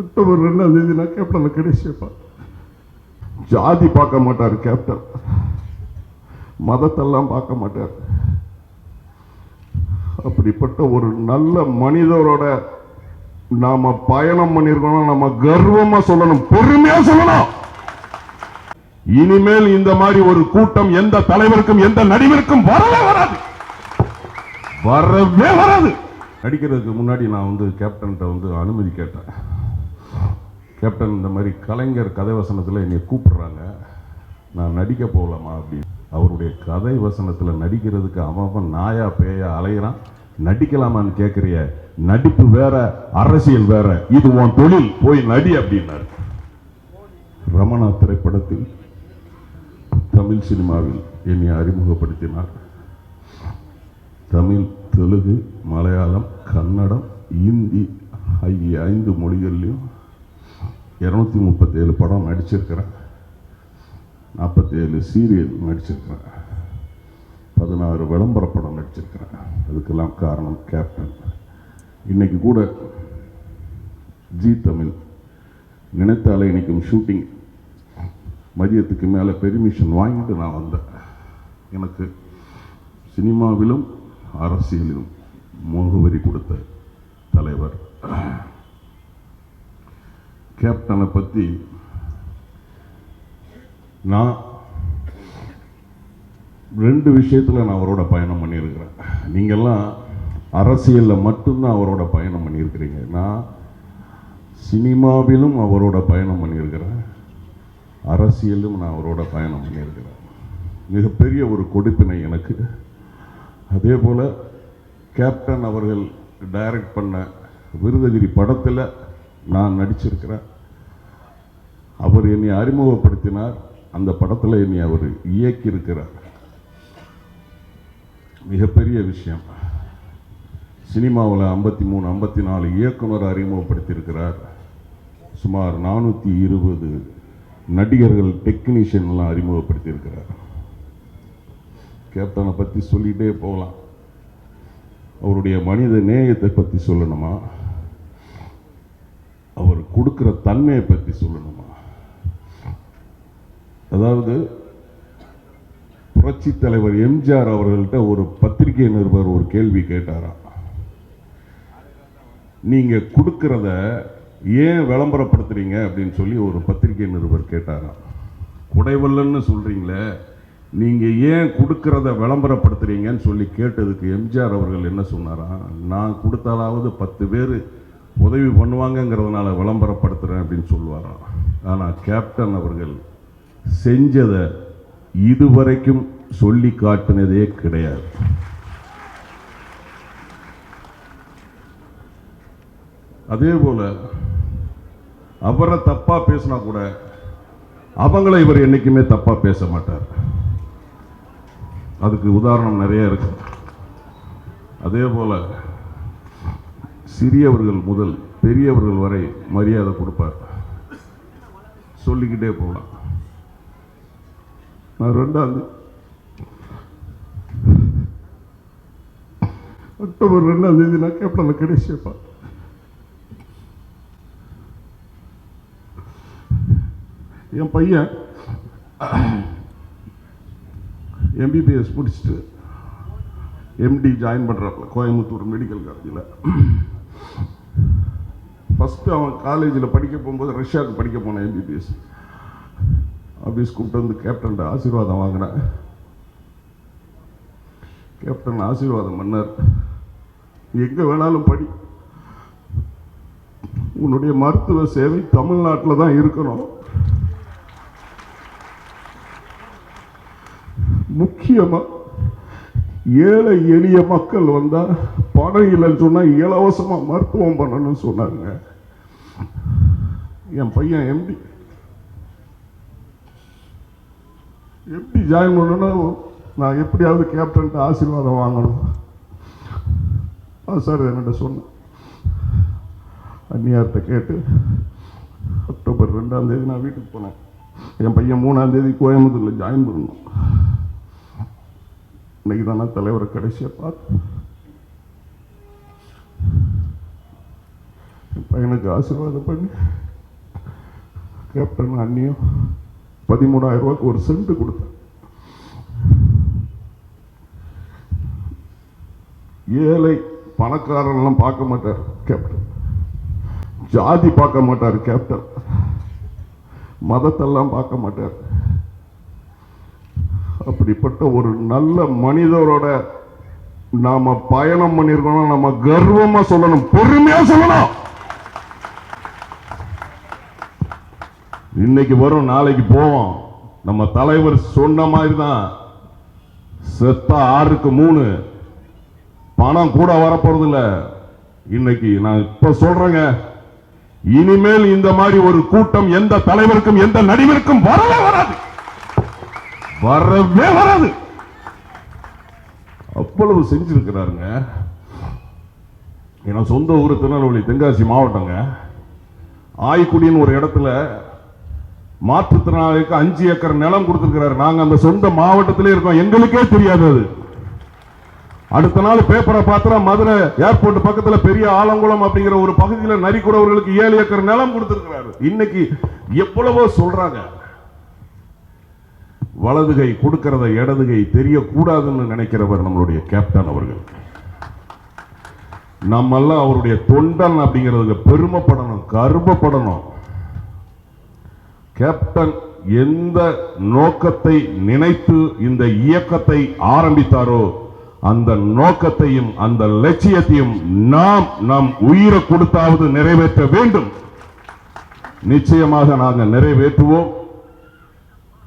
October ரெண்டாம் தேதி நான் கேப்டனை கடைசியப்பா ஜாதி பார்க்க மாட்டார் கேப்டன். மதத்தெல்லாம் பார்க்க மாட்டார். அப்படிப்பட்ட ஒரு நல்ல மனிதரோட நாம பயணம் பண்ணிருக்கோம் நம்ம கர்வமா சொல்லணும் பொறுமையா சொல்லணும். இனிமேல் இந்த மாதிரி ஒரு கூட்டம் எந்த தலைவருக்கும் எந்த நடிகருக்கும் வரவே வராது. வரவே வராது. நடிக்கிறதுக்கு முன்னாடி நான் வந்து கேப்டன்கிட்ட வந்து அனுமதி கேட்டேன். கேப்டன் இந்த மாதிரி கலைஞர் கதை வசனத்தில் என்னை கூப்பிடுறாங்க. நான் நடிக்க போகலாமா அப்படின்னு. அவருடைய கதை வசனத்தில் நடிக்கிறதுக்கு அவன் நாயா பேயா அலையிறான். நடிக்கலாமான்னு கேட்குறிய நடிப்பு வேற அரசியல் வேற. இது உன் தொழில் போய் நடி அப்படின்னார். ரமணா திரைப்படத்தில் தமிழ் சினிமாவில் என்னை அறிமுகப்படுத்தினார். தமிழ் தெலுங்கு மலையாளம் கன்னடம் இந்தி ஆகிய ஐந்து மொழிகள்லையும் இரநூத்தி முப்பத்தேழு படம் நடிச்சிருக்கிறேன். நாற்பத்தேழு சீரியல் நடிச்சிருக்கிறேன். பதினாறு விளம்பர படம் நடிச்சிருக்கிறேன். அதுக்கெல்லாம் காரணம் கேப்டன் இன்னைக்கு கூட ஜி தமிழ் நினைத்தாலே இன்றைக்கும் ஷூட்டிங் மதியத்துக்கு மேலே பெர்மிஷன் வாங்கிட்டு நான் வந்தேன். எனக்கு சினிமாவிலும் அரசியலிலும் முகவரி கொடுத்த தலைவர். கேப்டனை பற்றி நான் ரெண்டு விஷயத்தில் நான் அவரோட பயணம் பண்ணியிருக்கிறேன். நீங்கள்லாம் அரசியலில் மட்டும்தான் அவரோட பயணம் பண்ணியிருக்கிறீங்க. நான் சினிமாவிலும் அவரோட பயணம் பண்ணியிருக்கிறேன். அரசியலும் நான் அவரோட பயணம் பண்ணியிருக்கிறேன். மிகப்பெரிய ஒரு கொடுப்பினை எனக்கு. அதே போல் கேப்டன் அவர்கள் டைரக்ட் பண்ண விருதகிரி படத்தில் நான் நடிச்சிருக்கிறேன். அவர் என்னை அறிமுகப்படுத்தினார். அந்த படத்தில் என்னை அவர் இயக்கியிருக்கிறார். மிகப்பெரிய விஷயம். சினிமாவில் ஐம்பத்தி மூணு ஐம்பத்தி நாலு இயக்குனர் அறிமுகப்படுத்தியிருக்கிறார். சுமார் நானூற்றி இருபது நடிகர்கள் டெக்னீஷியன்லாம் அறிமுகப்படுத்தியிருக்கிறார். கேப்டனை பற்றி சொல்லிகிட்டே போகலாம். அவருடைய மனித நேயத்தை பற்றி சொல்லணுமா? கொடுக்குற தன்மையை பற்றி சொல்லணுமா? அதாவது புரட்சி தலைவர் எம்ஜிஆர் அவர்கள்ட்ட ஒரு பத்திரிகை நிருபர் ஒரு கேள்வி கேட்டாராம் நீங்கள் கொடுக்கறத ஏன் விளம்பரப்படுத்துறீங்க அப்படின்னு சொல்லி ஒரு பத்திரிகை நிருபர் கேட்டாராம் குடைவல்லன்னு சொல்கிறீங்களே நீங்கள் ஏன் கொடுக்கறத விளம்பரப்படுத்துறீங்கன்னு சொல்லி கேட்டதுக்கு எம்ஜிஆர் அவர்கள் என்ன சொன்னாராம் நான் கொடுத்தாலாவது பத்து பேர் உதவி பண்ணுவாங்கங்கிறதுனால விளம்பரப்படுத்துறேன் அப்படின்னு சொல்லுவாராம் ஆனா கேப்டன் அவர்கள் செஞ்சதை இதுவரைக்கும் சொல்லி காட்டினதே கிடையாது. அதே போல அவரை தப்பா பேசினா கூட அவங்கள இவர் என்னைக்குமே தப்பா பேச மாட்டார். அதுக்கு உதாரணம் நிறைய இருக்கு. அதே போல சிறியவர்கள் முதல் பெரியவர்கள் வரை மரியாதை கொடுப்பார். சொல்லிக்கிட்டே போகலாம். நான் ரெண்டாவது. அக்டோபர் ரெண்டாம் தேதி நான் கேப்டனில் கடைசியப்பா என் பையன் எம்பிபிஎஸ் முடிச்சுட்டு எம்டி ஜாயின் பண்ணுறாப்புல கோயம்புத்தூர் மெடிக்கல் காலேஜில் ஃபஸ்ட்டு அவன் காலேஜில் படிக்க போகும்போது ரஷ்யாவுக்கு படிக்க போனான் எம்பிபிஎஸ் ஆஃபீஸ் கூப்பிட்டு வந்து கேப்டன்ட்ட ஆசீர்வாதம் வாங்கினேன் கேப்டன் ஆசீர்வாதம் பண்ணார். எங்கே வேணாலும் படி. உன்னுடைய மருத்துவ சேவை தமிழ்நாட்டில் தான் இருக்கணும். முக்கியமாக ஏழை எளிய மக்கள் வந்தால் பணம் இல்லைன்னு சொன்னால் இலவசமாக மருத்துவம் பண்ணணும்னு சொன்னாங்க என் பையன் எம்பி எப்படி ஜாயின் பண்ணணும்னா நான் எப்படியாவது கேப்டன்ட்டு ஆசீர்வாதம் வாங்கணும். ஆ சார் என்கிட்ட சொன்னேன் அந்நியார்கிட்ட கேட்டு அக்டோபர் ரெண்டாம் தேதி நான் வீட்டுக்கு போனேன். என் பையன் மூணாம் தேதி கோயம்புத்தூரில் ஜாயின் பண்ணணும். இன்னைக்கு தான் நான் தலைவரை கடைசியாக பார்த்து. என் பையனுக்கு ஆசீர்வாதம் பண்ணி கேப்டன் அண்ணியும் பதிமூணாயிரம் ரூபாய்க்கு ஒரு சென்ட் கொடுத்தேன். ஏழை பணக்காரன்லாம் பார்க்க மாட்டார் கேப்டன். ஜாதி பார்க்க மாட்டார் கேப்டன். மதத்தெல்லாம் பார்க்க மாட்டார். அப்படிப்பட்ட ஒரு நல்ல மனிதரோட நாம பயணம் பண்ணிருக்கோம் நம்ம கர்வமா சொல்லணும் பொறுமையா சொல்லணும். இன்னைக்கு வரும் நாளைக்கு போவோம். நம்ம தலைவர் சொன்ன மாதிரி தான். செத்தா ஆறுக்கு மூணு. பணம் கூட வரப்போறது இல்லை இன்னைக்கு நான் இப்ப சொல்றேங்க. இனிமேல் இந்த மாதிரி ஒரு கூட்டம் எந்த தலைவருக்கும் எந்த நடிகருக்கும் வரவே வராது. வரவே வராது. அவ்வளவு செஞ்சிருக்கிறாருங்க. ஏன்னா சொந்த ஊர் திருநெல்வேலி தென்காசி மாவட்டங்க. ஆய்க்குடின்னு ஒரு இடத்துல மாற்றுத்திறனாளிக்கு அஞ்சு ஏக்கர் நிலம் கொடுத்திருக்கிறார். நாங்க அந்த சொந்த மாவட்டத்திலே இருக்கோம். எங்களுக்கே தெரியாது அது. அடுத்த நாள் பேப்பரை பார்த்தா மதுரை ஏர்போர்ட் பக்கத்துல பெரிய ஆலங்குளம் அப்படிங்கிற ஒரு பகுதியில் நரிக்குறவர்களுக்கு ஏழு ஏக்கர் நிலம் கொடுத்திருக்கிறாரு. இன்னைக்கு எவ்வளவோ சொல்றாங்க. வலதுகை கொடுக்கிறத இடதுகை தெரியக்கூடாதுன்னு நினைக்கிறவர் நம்மளுடைய கேப்டன் அவர்கள். நம்மெல்லாம் அவருடைய தொண்டன் அப்படிங்கிறதுக்கு பெருமைப்படணும் கருமப்படணும். கேப்டன் எந்த நோக்கத்தை நினைத்து இந்த இயக்கத்தை ஆரம்பித்தாரோ அந்த நோக்கத்தையும் அந்த லட்சியத்தையும் நாம் நம் உயிரை கொடுத்தாவது நிறைவேற்ற வேண்டும். நிச்சயமாக நாங்கள் நிறைவேற்றுவோம்.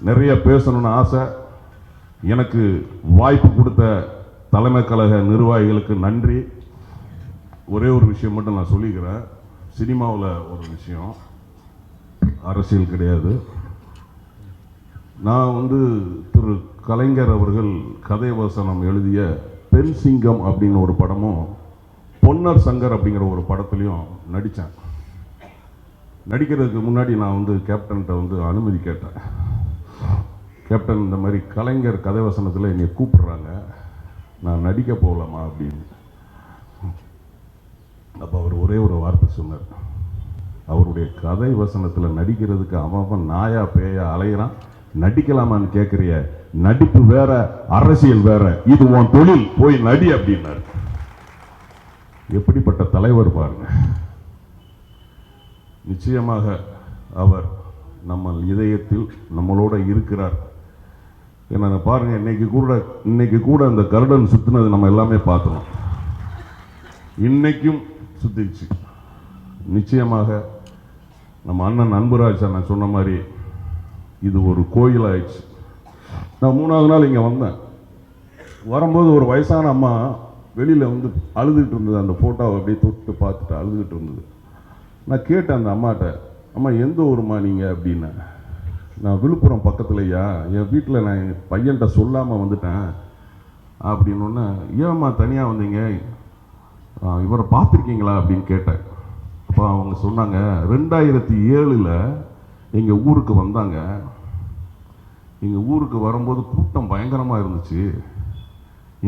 நிறைய பேசணும்னு ஆசை. எனக்கு வாய்ப்பு கொடுத்த தலைமை கழக நிர்வாகிகளுக்கு நன்றி. ஒரே ஒரு விஷயம் மட்டும் நான் சொல்லிக்கிறேன். சினிமாவில் ஒரு விஷயம். அரசியல் கிடையாது. நான் வந்து திரு கலைஞர் அவர்கள் கதை வசனம் எழுதிய பெண் சிங்கம் அப்படின்னு ஒரு படமும் பொன்னர் சங்கர் அப்படிங்கிற ஒரு படத்துலையும் நடித்தேன். நடிக்கிறதுக்கு முன்னாடி நான் வந்து கேப்டன்கிட்ட வந்து அனுமதி கேட்டேன். கேப்டன் இந்த மாதிரி கலைஞர் கதை வசனத்தில் என்னை கூப்பிடுறாங்க. நான் நடிக்க போகலாமா அப்படின்னு. அப்போ அவர் ஒரே ஒரு வார்த்தை சொன்னார். அவருடைய கதை வசனத்தில் நடிக்கிறதுக்கு அவன் நாயா பேயா அலையிறான். நடிக்கலாமான்னு கேட்குறிய நடிப்பு வேற அரசியல் வேற. இது உன் தொழில் போய் நடி அப்படின்னாரு. எப்படிப்பட்ட தலைவர் பாருங்க. நிச்சயமாக அவர் நம்ம இதயத்தில் நம்மளோட இருக்கிறார். என்ன பாருங்க இன்னைக்கு கூட இன்னைக்கு கூட அந்த கருடன் சுத்தினது நம்ம எல்லாமே பார்த்தோம் இன்னைக்கும் சுத்திச்சு நிச்சயமாக நம்ம அண்ணன் அன்புராஜ் நான் சொன்ன மாதிரி இது ஒரு கோயில் ஆயிடுச்சு நான் மூணாவது நாள் இங்கே வந்தேன். வரும்போது ஒரு வயசான அம்மா வெளியில் வந்து அழுதுகிட்டு இருந்தது. அந்த ஃபோட்டோவை அப்படியே தொட்டு பார்த்துட்டு அழுதுகிட்டு இருந்தது. நான் கேட்டேன் அந்த அம்மாட்ட அம்மா எந்த ஊருமா நீங்கள் அப்படின்னு. நான் விழுப்புரம் பக்கத்துலையா? என் வீட்டில் நான் என் பையன்கிட்ட சொல்லாமல் வந்துட்டேன் அப்படின்னொன்னே ஏம்மா தனியாக வந்தீங்க? இவரை பார்த்துருக்கீங்களா? அப்படின்னு கேட்டேன். அப்போ அவங்க சொன்னாங்க ரெண்டாயிரத்தி ஏழில் எங்கள் ஊருக்கு வந்தாங்க. எங்கள் ஊருக்கு வரும்போது கூட்டம் பயங்கரமாக இருந்துச்சு.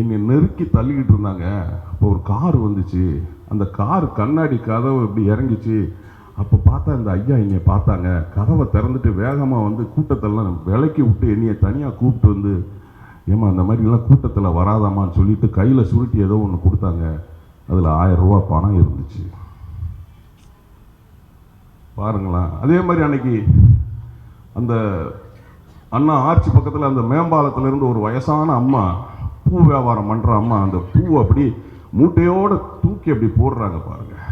என்னை நெருக்கி தள்ளிக்கிட்டு இருந்தாங்க. அப்போ ஒரு கார் வந்துச்சு. அந்த கார் கண்ணாடி கதவு இப்படி இறங்கிச்சு. அப்போ பார்த்தா இந்த ஐயா என்னை பார்த்தாங்க. கதவை திறந்துட்டு வேகமாக வந்து கூட்டத்தெல்லாம் விலக்கி விட்டு என்னையை தனியாக கூப்பிட்டு வந்து ஏம்மா அந்த மாதிரிலாம் கூட்டத்தில் வராதாமான்னு சொல்லிட்டு கையில் சுருட்டி ஏதோ ஒன்று கொடுத்தாங்க. அதில் ஆயிரம் ரூபா பணம் இருந்துச்சு. பாருங்களேன் அதே மாதிரி அன்னைக்கு அந்த அண்ணா ஆர்ச்சி பக்கத்தில் அந்த மேம்பாலத்திலேருந்து ஒரு வயசான அம்மா பூ வியாபாரம் பண்ணுற அம்மா அந்த பூ அப்படி மூட்டையோடு தூக்கி அப்படி போடுறாங்க பாருங்கள்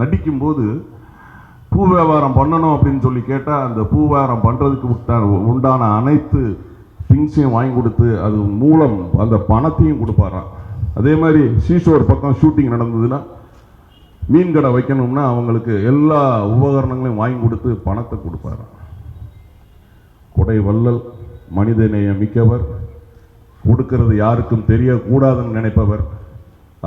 நடிக்கும்போது பூ வியாபாரம் பண்ணணும் அப்படின்னு சொல்லி கேட்டால் அந்த பூ வியாபாரம் பண்ணுறதுக்கு உண்டான உண்டான அனைத்து திங்ஸையும் வாங்கி கொடுத்து அது மூலம் அந்த பணத்தையும் கொடுப்பாராம். அதே மாதிரி சீஷோர் பக்கம் ஷூட்டிங் நடந்ததுன்னா மீன் கடை வைக்கணும்னா அவங்களுக்கு எல்லா உபகரணங்களையும் வாங்கி கொடுத்து பணத்தை கொடுப்பாரு கொடை வள்ளல் மனிதநேயம் மிக்கவர் கொடுக்கிறது யாருக்கும் தெரியக்கூடாதுன்னு நினைப்பவர்.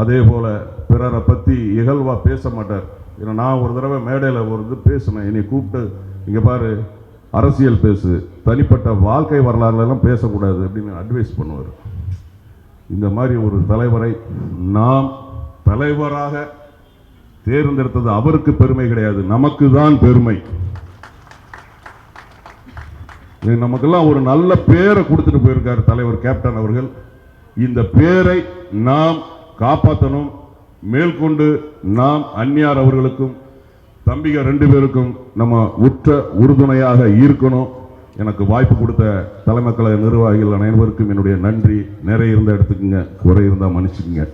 அதே போல் பிறரை பற்றி இகழ்வாக பேச மாட்டார். ஏன்னா நான் ஒரு தடவை மேடையில் ஒரு இது பேசினேன். என்னை கூப்பிட்டு இங்கே பாரு அரசியல் பேசு. தனிப்பட்ட வாழ்க்கை வரலாறுலாம் பேசக்கூடாது அப்படின்னு அட்வைஸ் பண்ணுவார். இந்த மாதிரி ஒரு தலைவரை நாம் தலைவராக தேர்ந்தெடுத்தது அவருக்கு பெருமை கிடையாது. நமக்கு தான் பெருமை. இது நமக்கெல்லாம் ஒரு நல்ல பேரை கொடுத்துட்டு போயிருக்காரு தலைவர் கேப்டன் அவர்கள். இந்த பேரை நாம் காப்பாற்றணும் மேற்கொண்டு நாம் அந்நியார் அவர்களுக்கும் தம்பிக ரெண்டு பேருக்கும் நம்ம உற்ற உறுதுணையாக இருக்கணும். எனக்கு வாய்ப்பு கொடுத்த தலைமை கழக நிர்வாகிகள் அனைவருக்கும் என்னுடைய நன்றி. நிறைய இருந்தால் எடுத்துக்கோங்க குறை இருந்தால் மன்னிச்சுக்கங்க.